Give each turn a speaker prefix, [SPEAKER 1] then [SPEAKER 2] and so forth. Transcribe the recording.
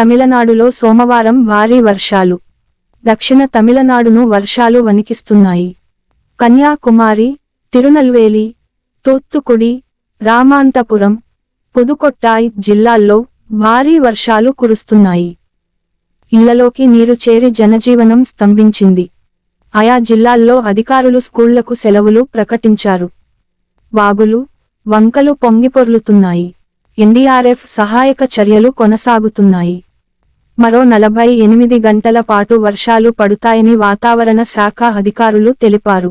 [SPEAKER 1] తమిళనాడులో సోమవారం భారీ వర్షాలు. దక్షిణ తమిళనాడును వర్షాలు వణికిస్తున్నాయి. కన్యాకుమారి తిరునల్వేలి తూత్తుకుడి రామాంతపురం పుదుకొట్టాయ్ జిల్లాల్లో భారీ వర్షాలు కురుస్తున్నాయి. ఇళ్ళలోకి నీరు చేరి జనజీవనం స్తంభించింది. ఆయా జిల్లాల్లో అధికారులు స్కూళ్ళకు సెలవులు ప్రకటించారు. వాగులు వంకలు పొంగిపొర్లుతున్నాయి. ఎన్డీఆర్ఎఫ్ సహాయక చర్యలు కొనసాగుతున్నాయి. మరో నలభై ఎనిమిది గంటల పాటు వర్షాలు పడుతాయని వాతావరణ శాఖ అధికారులు తెలిపారు.